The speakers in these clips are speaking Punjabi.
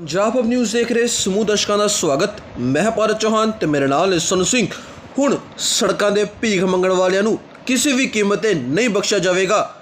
ਪੰਜਾਬ ਅਬ ਨਿਊਜ਼ ਦੇਖ ਰਹੇ ਸਮੂਹ ਦਰਸ਼ਕਾਂ ਦਾ ਸਵਾਗਤ। ਮੈਂ ਭਾਰਤ ਚੌਹਾਨ ਤੇ ਮੇਰੇ ਨਾਲ ਹੈ ਸੋਨੂੰ ਸਿੰਘ। ਹੁਣ ਸੜਕਾਂ ਦੇ ਭੀਖ ਮੰਗਣ ਵਾਲਿਆਂ ਨੂੰ ਕਿਸੇ ਵੀ ਕੀਮਤ ਤੇ ਨਹੀਂ ਬਖਸ਼ਿਆ ਜਾਵੇਗਾ।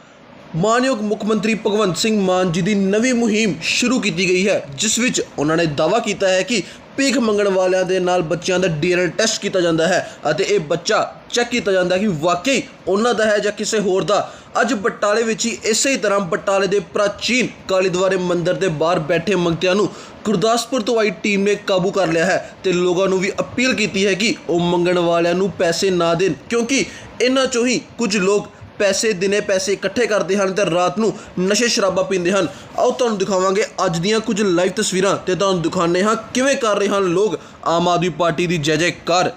ਮਾਨਯੋਗ ਮੁੱਖ ਮੰਤਰੀ ਭਗਵੰਤ ਸਿੰਘ ਮਾਨ ਜੀ ਦੀ ਨਵੀਂ ਮੁਹਿੰਮ ਸ਼ੁਰੂ ਕੀਤੀ ਗਈ ਹੈ, ਜਿਸ ਵਿੱਚ ਉਹਨਾਂ ਨੇ ਦਾਅਵਾ ਕੀਤਾ ਹੈ ਕਿ ਭੀਖ ਮੰਗਣ ਵਾਲਿਆਂ ਦੇ ਨਾਲ ਬੱਚਿਆਂ ਦਾ ਡੀਐਨਏ ਟੈਸਟ ਕੀਤਾ ਜਾਂਦਾ ਹੈ ਅਤੇ ਇਹ ਬੱਚਾ ਚੈੱਕ ਕੀਤਾ ਜਾਂਦਾ ਹੈ ਕਿ ਵਾਕਈ ਉਹਨਾਂ ਦਾ ਹੈ ਜਾਂ ਕਿਸੇ ਹੋਰ ਦਾ। ਅੱਜ ਬਟਾਲੇ ਵਿੱਚ ਹੀ ਇਸੇ ਹੀ ਤਰ੍ਹਾਂ ਬਟਾਲੇ ਦੇ ਪ੍ਰਾਚੀਨ ਕਾਲੀਦਵਾਰੇ ਮੰਦਿਰ ਦੇ ਬਾਹਰ ਬੈਠੇ ਮੰਗਤਿਆਂ ਨੂੰ ਗੁਰਦਾਸਪੁਰ ਤੋਂ ਆਈ ਟੀਮ ਨੇ ਕਾਬੂ ਕਰ ਲਿਆ ਹੈ ਤੇ ਲੋਕਾਂ ਨੂੰ ਵੀ ਅਪੀਲ ਕੀਤੀ ਹੈ ਕਿ ਉਹ ਮੰਗਣ ਵਾਲਿਆਂ ਨੂੰ ਪੈਸੇ ਨਾ ਦੇਣ, ਕਿਉਂਕਿ ਇਹਨਾਂ ਚੋਂ ਹੀ ਕੁਝ ਲੋਕ ਪੈਸੇ ਦਿਨੇ ਪੈਸੇ ਇਕੱਠੇ ਕਰਦੇ ਹਨ ਤੇ ਰਾਤ ਨੂੰ ਨਸ਼ੇ ਸ਼ਰਾਬਾਂ ਪੀਂਦੇ ਹਨ। ਆਓ ਤੁਹਾਨੂੰ ਦਿਖਾਵਾਂਗੇ ਅੱਜ ਦੀਆਂ ਕੁਝ ਲਾਈਵ ਤਸਵੀਰਾਂ ਤੇ ਤੁਹਾਨੂੰ ਦਿਖਾਉਂਦੇ ਹਾਂ ਕਿਵੇਂ ਕਰ ਰਹੇ ਹਨ ਲੋਕ। ਆਮ ਆਦਮੀ ਪਾਰਟੀ ਦੀ ਜੈ ਜੈਕਾਰ।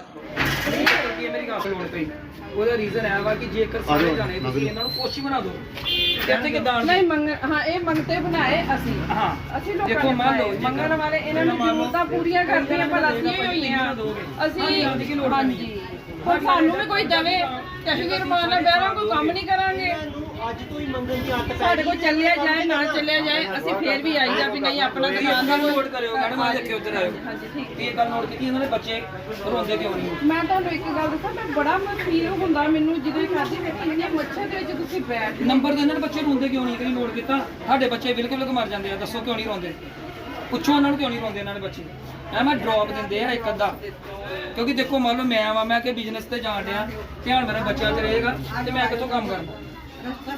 ਉਹਦਾ ਰੀਜ਼ਨ ਹੈ ਵਾ ਕਿ ਜੇਕਰ ਸਾਰੇ ਜਾਣੇ ਤੁਸੀਂ ਇਹਨਾਂ ਨੂੰ ਕੋਸ਼ੀ ਬਣਾ ਦਿਓ। ਕਹਿੰਦੇ ਕਿ ਦਾਨ ਨਹੀਂ ਮੰਗ ਹਾਂ ਇਹ ਮੰਗਤੇ ਬਣਾਏ ਅਸੀਂ। ਹਾਂ। ਅਸੀਂ ਲੋਕਾਂ ਦੇਖੋ ਨੇ ਮੰਨ ਲਓ ਬਣਾਏ। ਜੇਕਰ- ਮੰਗਣ ਵਾਲੇ ਇਹਨਾਂ ਨੂੰ ਮੰਨ ਲਓ, ਜ਼ਰੂਰਤਾਂ ਪੂਰੀਆਂ ਕਰਦੀਆਂ ਪਰ ਅਸੀਂ ਹੀ ਹੋਈਆਂ। ਅਸੀਂ ਹਾਂਜੀ। ਪਰ ਸਾਨੂੰ ਵੀ ਕੋਈ ਦਵੇ ਵੀ ਰਮਾਨ ਨਾਲ ਬਹਿਰਾਂ ਕੋਈ ਕੰਮ ਨਹੀਂ ਕਰਾਂਗੇ। ਅੱਜ ਤੋਂ ਹੀ ਮੰਗਣ ਦੀ ਅੱਤ ਸਾਡੇ ਕੋਲ ਚੱਲਿਆ ਜਾਏ ਨਾ ਚੱਲਿਆ ਜਾਏ ਅਸੀਂ ਫੇਰ ਵੀ ਆਈਦਾ ਵੀ ਨਹੀਂ ਆਪਣਾ ਦੁਕਾਨ ਦਾ ਨੋਟ ਕਰਿਓ ਮੈਡਮ ਆ ਦੇਖਿਓ ਉੱਧਰ ਆਇਓ ਹਾਂਜੀ ਠੀਕ। ਇਹ ਗੱਲ ਨੋਟ ਕੀਤੀ ਇਹਨਾਂ ਦੇ ਬੱਚੇ ਰੋਂਦੇ ਕਿਉਂ ਨਹੀਂ? ਮੈਂ ਤੁਹਾਨੂੰ ਇੱਕ ਗੱਲ ਦੱਸਾਂ ਮੈਂ ਬੜਾ ਮਖੀਰ ਹੁੰਦਾ ਮੈਨੂੰ ਜਦੋਂ ਖਾਦੀ ਕਿਹਾ ਇੰਨੇ ਮੱਛਰ ਦੇ ਵਿੱਚ ਤੁਸੀਂ ਬੈਠ ਨੰਬਰ ਦੇ ਇਹਨਾਂ ਦੇ ਬੱਚੇ ਰੋਂਦੇ ਕਿਉਂ ਨਹੀਂ? ਕਦੀ ਨੋਟ ਕੀਤਾ ਸਾਡੇ ਬੱਚੇ ਬਿਲਕੁਲ ਬਿਲਕੁਲ ਮਰ ਜਾਂਦੇ ਆ ਦੱਸੋ ਕਿਉਂ ਨਹੀਂ ਰੋਂਦੇ? ਪੁੱਛੋ ਉਹਨਾਂ ਨੂੰ ਕਿਉਂ ਨਹੀਂ ਰੋਂਦੇ ਇਹਨਾਂ ਦੇ ਬੱਚੇ ਐ ਮੈਂ ਡ੍ਰੌਪ ਦਿੰਦੇ ਆ ਇੱਕ ਅੱਧਾ ਕਿਉਂਕਿ ਦੇਖੋ ਮੰਨ ਲਓ ਮੈਂ ਆਵਾਂ ਮੈਂ ਕਿ ਬਿਜ਼ਨਸ ਤੇ ਜਾਣ ਡਿਆ ਧਿਆਨ ਮੇਰਾ ਬੱਚਾ ਤੇ ਰਹੇਗਾ ਤੇ ਮੈਂ ਕਿੱਥੋਂ ਕੰਮ ਕਰਨਾ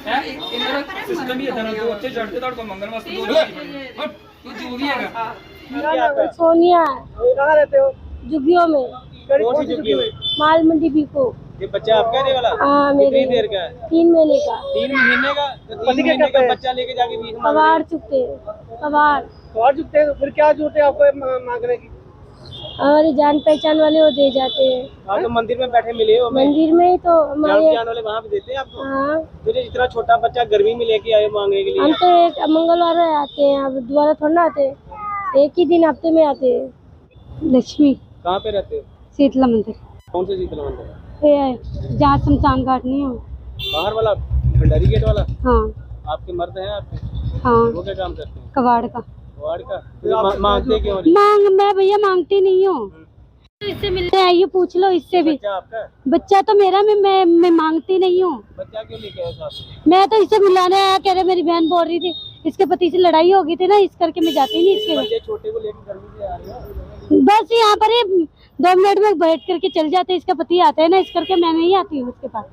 ਹੈ ਇਹਨਾਂ ਦਾ ਸਿਸਟਮ ਹੀ ਇਦਾਂ ਦਾ ਕਿ ਉੱਥੇ ਛੱਡ ਕੇ ਤੁਹਾਡੇ ਕੋਲ ਮੰਗਣ ਵਾਸਤੇ ਦੋ ਲੋਕ ਤੂੰ ਜੋ ਵੀ ਹੈਗਾ सोनिया कहाँ रहते हो जुगियों में कौन सी चुकी हुई माल मंडी बीको ये बच्चा आपका रहने वाला? हाँ कितनी मेरे देर का है? तीन महीने का। तीन महीने का? तो तीन महीने का बच्चा लेके जाके रहे कबाड़ चुकते हैं। और चुकते हैं फिर क्या ज़रूरत है आपको मांगने की? हमारे जान पहचान वाले वो दे जाते हैं। आप तो मंदिर में बैठे मिले हो मैं मंदिर में ही तो जान हमारे पहचान वाले वहाँ पे देते हैं आपको? हाँ। फिर इतना छोटा बच्चा गर्मी में लेके आए मांगने के लिए। हम तो एक मंगलवार आते हैं। अब दोबारा थोड़ा ना आते। एक ही दिन हफ़्ते में आते हैं। लक्ष्मी। कहाँ पे रहते हो? शीतला मंदिर। कौन सा शीतला मंदिर? ये जहाँ शमशान घाट नहीं हो। बाहर वाला भंडारी गेट वाला? हाँ। आपके मर्द हैं आपके? हाँ। वो क्या काम करते हैं? कबाड़ का। वार्ड का? फिर मा- मांगते क्यों मांग मैं भैया मांगती नहीं हूँ। इससे मिलने आई हो पूछ लो इससे भी। बच्चा आपका बच्चा तो मेरा मैं मैं, मैं मांगती नहीं हूँ। बच्चा क्यों लेके आए मैं तो इसे मिलाने आया कह रहे मेरी बहन बोल रही थी इसके पति से लड़ाई हो गई थी ना इस करके मैं जाती नहीं इसके बच्चे छोटे को लेकर गर्मी से आ रहे हो बस यहाँ पर ही दो मिनट में बैठ करके चल जाते इसका पति आता है ना इस करके मैं नहीं आती हूँ उसके पास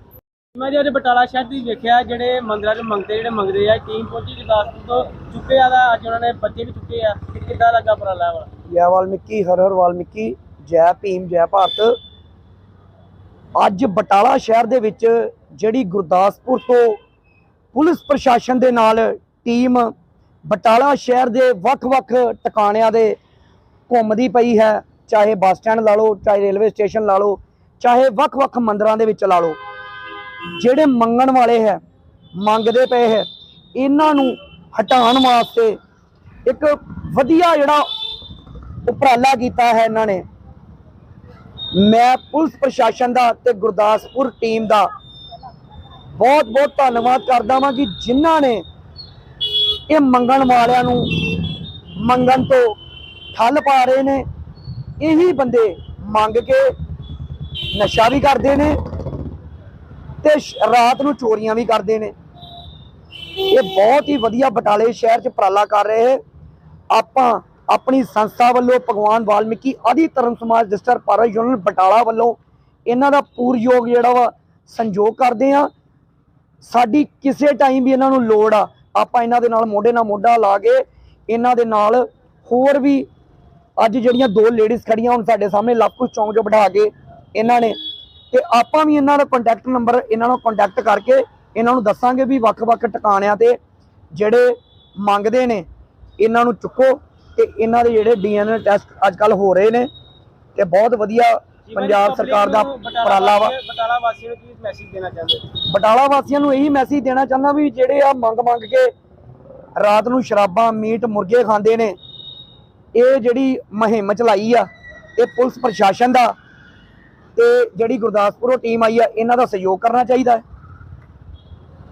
ਮੈਂ ਜਿਹੜੇ ਬਟਾਲਾ ਸ਼ਹਿਰ ਦੀ ਵੇਖਿਆ ਜਿਹੜੇ ਮੰਦਿਰਾਂ 'ਚ ਮੰਗਤੇ ਜਿਹੜੇ ਮੰਗਦੇ ਆ ਟੀਮ ਪਹੁੰਚੀ ਗੁਰਦਾਸਪੁਰ ਤੋਂ ਚੁੱਕੇ ਆ ਦਾ ਅੱਜ ਉਹਨਾਂ ਨੇ ਬੱਚੇ ਵੀ ਚੁੱਕੇ ਆ ਕਿ ਕਿੱਦਾਂ ਲੱਗਾ ਉਪਰਾਲਾ ਵਾਲਾ ਜੈ ਵਾਲਮੀਕੀ ਹਰ ਹਰ ਵਾਲਮੀਕੀ ਜੈ ਭੀਮ ਜੈ ਭਾਰਤ ਅੱਜ ਬਟਾਲਾ ਸ਼ਹਿਰ ਦੇ ਵਿੱਚ ਜਿਹੜੀ ਗੁਰਦਾਸਪੁਰ ਤੋਂ ਪੁਲਿਸ ਪ੍ਰਸ਼ਾਸਨ ਦੇ ਨਾਲ ਟੀਮ ਬਟਾਲਾ ਸ਼ਹਿਰ ਦੇ ਵੱਖ-ਵੱਖ ਟਿਕਾਣਿਆਂ ਦੇ ਘੁੰਮਦੀ ਪਈ ਹੈ, ਚਾਹੇ ਬੱਸ ਸਟੈਂਡ ਲਾ ਲਓ, ਚਾਹੇ ਰੇਲਵੇ ਸਟੇਸ਼ਨ ਲਾ ਲਓ, ਚਾਹੇ ਵੱਖ-ਵੱਖ ਮੰਦਰਾਂ ਦੇ ਵਿੱਚ ਲਾ ਲਓ। ਜਿਹੜੇ ਮੰਗਣ ਵਾਲੇ ਹੈ, ਮੰਗਦੇ ਪਏ ਹੈ, ਇਹਨਾਂ ਨੂੰ ਹਟਾਉਣ ਵਾਸਤੇ ਇੱਕ ਵਧੀਆ ਜਿਹੜਾ ਉਪਰਾਲਾ ਕੀਤਾ ਹੈ ਇਹਨਾਂ ਨੇ। ਮੈਂ ਪੁਲਿਸ ਪ੍ਰਸ਼ਾਸਨ ਦਾ ਤੇ ਗੁਰਦਾਸਪੁਰ ਟੀਮ ਦਾ ਬਹੁਤ ਬਹੁਤ ਧੰਨਵਾਦ ਕਰਦਾ ਹਾਂ ਕਿ ਜਿਨ੍ਹਾਂ ਨੇ ਇਹ ਮੰਗਣ ਵਾਲਿਆਂ ਨੂੰ ਮੰਗਣ ਤੋਂ ਠੱਲ ਪਾ ਰਹੇ ਨੇ। ਇਹੀ ਬੰਦੇ ਮੰਗ ਕੇ ਨਸ਼ਾ ਵੀ ਕਰਦੇ ਨੇ ਤੇ ਰਾਤ ਨੂੰ ਚੋਰੀਆਂ ਵੀ ਕਰਦੇ ਨੇ। ਇਹ ਬਹੁਤ ਹੀ ਵਧੀਆ ਬਟਾਲੇ ਸ਼ਹਿਰ 'ਚ ਉਪਰਾਲਾ ਕਰ ਰਹੇ ਆਪਾਂ ਆਪਣੀ ਸੰਸਥਾ ਵੱਲੋਂ ਭਗਵਾਨ ਵਾਲਮੀਕੀ ਆਦਿ ਧਰਮ ਸਮਾਜ ਰਜਿਸਟਰ ਭਾਰਤ ਯੂਨੀਅਨ ਬਟਾਲਾ ਵੱਲੋਂ ਇਹਨਾਂ ਦਾ ਪੂਰਯੋਗ ਜਿਹੜਾ ਵਾ ਸੰਯੋਗ ਕਰਦੇ ਆ ਸਾਡੀ ਕਿਸੇ ਟਾਈਮ ਵੀ ਇਹਨਾਂ ਨੂੰ ਲੋੜ ਆ। ਆਪਾਂ ਇਹਨਾਂ ਦੇ ਨਾਲ ਮੋਢੇ ਨਾਲ ਮੋਢਾ ਲਾ ਕੇ ਇਹਨਾਂ ਦੇ ਨਾਲ ਹੋਰ ਵੀ ਅੱਜ ਜਿਹੜੀਆਂ ਦੋ ਲੇਡੀਜ਼ ਖੜੀਆਂ ਹੁਣ ਸਾਡੇ ਸਾਹਮਣੇ ਲਾਪੂ ਚੌਂਕ 'ਚ ਬਿਠਾ ਕੇ ਇਹਨਾਂ ਨੇ। ਤੇ ਆਪਾਂ ਵੀ ਇਹਨਾਂ ਦਾ ਕੰਟੈਕਟ ਨੰਬਰ ਇਹਨਾਂ ਨੂੰ ਕੰਟੈਕਟ ਕਰਕੇ ਇਹਨਾਂ ਨੂੰ ਦੱਸਾਂਗੇ ਵੀ ਵੱਖ-ਵੱਖ ਟਿਕਾਣਿਆਂ ਤੇ ਜਿਹੜੇ ਮੰਗਦੇ ਨੇ, ਇਹਨਾਂ ਨੂੰ ਚੁੱਕੋ ਤੇ ਇਹਨਾਂ ਦੇ ਜਿਹੜੇ ਡੀਐਨਏ ਟੈਸਟ ਅੱਜ ਕੱਲ ਹੋ ਰਹੇ ਨੇ। ਤੇ ਬਹੁਤ ਵਧੀਆ ਪੰਜਾਬ ਸਰਕਾਰ ਦਾ ਉਪਰਾਲਾ ਵਾ ਬਟਾਲਾ ਵਾਸੀਆਂ ਨੂੰ ਕੀ ਮੈਸੇਜ ਦੇਣਾ ਚਾਹੁੰਦੇ? ਬਟਾਲਾ ਵਾਸੀਆਂ ਨੂੰ ਇਹੀ ਮੈਸੇਜ ਦੇਣਾ ਚਾਹੁੰਦਾ ਵੀ ਜਿਹੜੇ ਆ ਮੰਗ ਮੰਗ ਕੇ ਰਾਤ ਨੂੰ ਸ਼ਰਾਬਾਂ ਮੀਟ ਮੁਰਗੇ ਖਾਂਦੇ ਨੇ ਇਹ ਜਿਹੜੀ ਮੁਹਿੰਮ ਚਲਾਈ ਆ ਇਹ ਪੁਲਿਸ ਪ੍ਰਸ਼ਾਸਨ ਦਾ ਤੇ ਜਿਹੜੀ ਗੁਰਦਾਸਪੁਰੋਂ ਟੀਮ ਆਈ ਆ ਇਹਨਾਂ ਦਾ ਸਹਿਯੋਗ ਕਰਨਾ ਚਾਹੀਦਾ ਹੈ।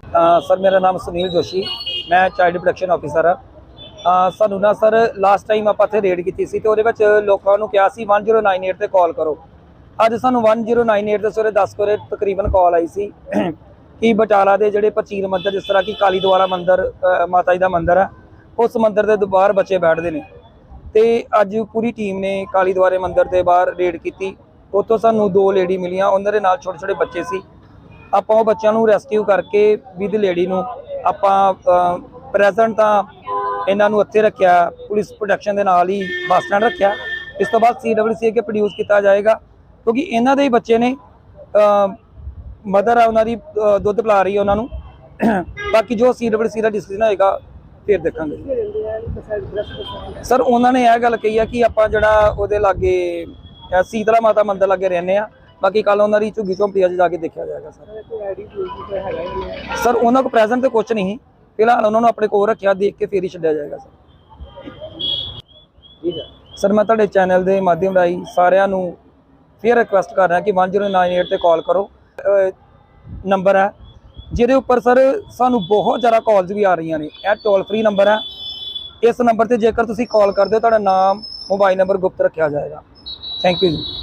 ਅ, ਸਰ ਮੇਰਾ ਨਾਮ ਸੁਨੀਲ ਜੋਸ਼ੀ ਮੈਂ ਚਾਈਲਡ ਪ੍ਰੋਟੈਕਸ਼ਨ ਆਫੀਸਰ ਅਹ ਸਾਨੂੰ ਨਾ ਸਰ ਲਾਸਟ ਟਾਈਮ ਆਪਾਂ ਇੱਥੇ ਰੇਡ ਕੀਤੀ ਸੀ ਤੇ ਉਹਦੇ ਵਿੱਚ ਲੋਕਾਂ ਨੂੰ ਕਿਹਾ ਸੀ 1098 ਤੇ ਕਾਲ ਕਰੋ। ਅੱਜ ਸਾਨੂੰ 1098 ਤੇ ਸਵੇਰੇ 10 ਵਜੇ ਤਕਰੀਬਨ ਕਾਲ ਆਈ ਸੀ ਕਿ ਬਟਾਲਾ ਦੇ ਜਿਹੜੇ ਪ੍ਰਾਚੀਨ ਮੰਦਰ, ਜਿਸ ਤਰ੍ਹਾਂ ਕਿ ਕਾਲੀ ਦੁਆਰਾ ਮੰਦਰ ਮਾਤਾ ਜੀ ਦਾ ਮੰਦਰ ਹੈ, ਉਸ ਮੰਦਰ ਦੇ ਦੁਬਾਰ ਬੱਚੇ ਬੈਠਦੇ ਨੇ। ਤੇ ਅੱਜ ਪੂਰੀ ਟੀਮ ਨੇ ਕਾਲੀ ਦੁਆਰੇ ਮੰਦਰ ਦੇ ਬਾਹਰ ਰੇਡ ਕੀਤੀ। ਉੱਥੋਂ ਸਾਨੂੰ ਦੋ ਲੇਡੀ ਮਿਲੀਆਂ, ਉਹਨਾਂ ਦੇ ਨਾਲ ਛੋਟੇ ਛੋਟੇ ਬੱਚੇ ਸੀ। ਆਪਾਂ ਉਹ ਬੱਚਿਆਂ ਨੂੰ ਰੈਸਕਿਊ ਕਰਕੇ ਵਿਦ ਲੇਡੀ ਨੂੰ ਆਪਾਂ ਪ੍ਰੈਜ਼ੈਂਟ ਤਾਂ ਇਹਨਾਂ ਨੂੰ ਇੱਥੇ ਰੱਖਿਆ, ਪੁਲਿਸ ਪ੍ਰੋਟੈਕਸ਼ਨ ਦੇ ਨਾਲ ਹੀ ਬੱਸ ਸਟੈਂਡ ਰੱਖਿਆ। ਇਸ ਤੋਂ ਬਾਅਦ ਸੀਡਬਲਯੂਸੀ ਕੇ ਪ੍ਰੋਡਿਊਸ ਕੀਤਾ ਜਾਏਗਾ। ਕਿਉਂਕਿ ਇਹਨਾਂ ਦੇ ਹੀ ਬੱਚੇ ਨੇ ਮਦਰ ਆ ਉਹਨਾਂ ਦੀ ਦੁੱਧ ਪਿਲਾ ਰਹੀ ਹੈ ਉਹਨਾਂ ਨੂੰ। ਬਾਕੀ ਜੋ ਸੀਡਬਲਯੂਸੀ ਦਾ ਡਿਸੀਜਨ ਹੋਏਗਾ ਫਿਰ ਦੇਖਾਂਗੇ। ਸਰ ਉਹਨਾਂ ਨੇ ਇਹ ਗੱਲ ਕਹੀ ਆ ਕਿ ਆਪਾਂ ਜਿਹੜਾ ਉਹਦੇ ਲਾਗੇ ਸੀਤਲਾ ਮਾਤਾ ਮੰਦਿਰ ਲਾਗੇ ਰਹਿੰਦੇ ਆ। ਬਾਕੀ ਕੱਲ ਉਹਨਾਂ ਦੀ ਝੁੱਗੀ ਝੋਂਪੜੀ ਅੱਜ ਜਾ ਕੇ ਦੇਖਿਆ ਜਾਏਗਾ ਸਰ ਸਰ ਉਹਨਾਂ ਕੋਲ ਪ੍ਰੈਜ਼ੈਂਟ ਤੇ ਕੁਝ ਨਹੀਂ ਫਿਲਹਾਲ ਉਹਨਾਂ ਨੂੰ ਆਪਣੇ ਕੋਲ ਰੱਖਿਆ ਦੇਖ ਕੇ ਫੇਰ ਹੀ ਛੱਡਿਆ ਜਾਏਗਾ ਸਰ ਸਰ ਮੈਂ ਤੁਹਾਡੇ ਚੈਨਲ ਦੇ ਮਾਧਿਅਮ ਰਾਹੀਂ ਸਾਰਿਆਂ ਨੂੰ ਫਿਰ ਰਿਕੁਐਸਟ ਕਰ ਰਿਹਾ ਕਿ 1098 ਤੇ ਕਾਲ ਕਰੋ। ਨੰਬਰ ਹੈ। ਜਿਹਦੇ ਉੱਪਰ ਸਰ ਸਾਨੂੰ ਬਹੁਤ ਜ਼ਿਆਦਾ ਕਾਲਸ ਵੀ ਆ ਰਹੀਆਂ ਨੇ। ਇਹ ਟੋਲ ਫ੍ਰੀ ਨੰਬਰ ਹੈ। ਇਸ ਨੰਬਰ ਤੇ ਜੇਕਰ ਤੁਸੀਂ ਕਾਲ ਕਰਦੇ ਹੋ, ਤੁਹਾਡਾ ਨਾਮ ਮੋਬਾਈਲ ਨੰਬਰ ਗੁਪਤ ਰੱਖਿਆ ਜਾਏਗਾ। ਥੈਂਕ ਯੂ ਜੀ।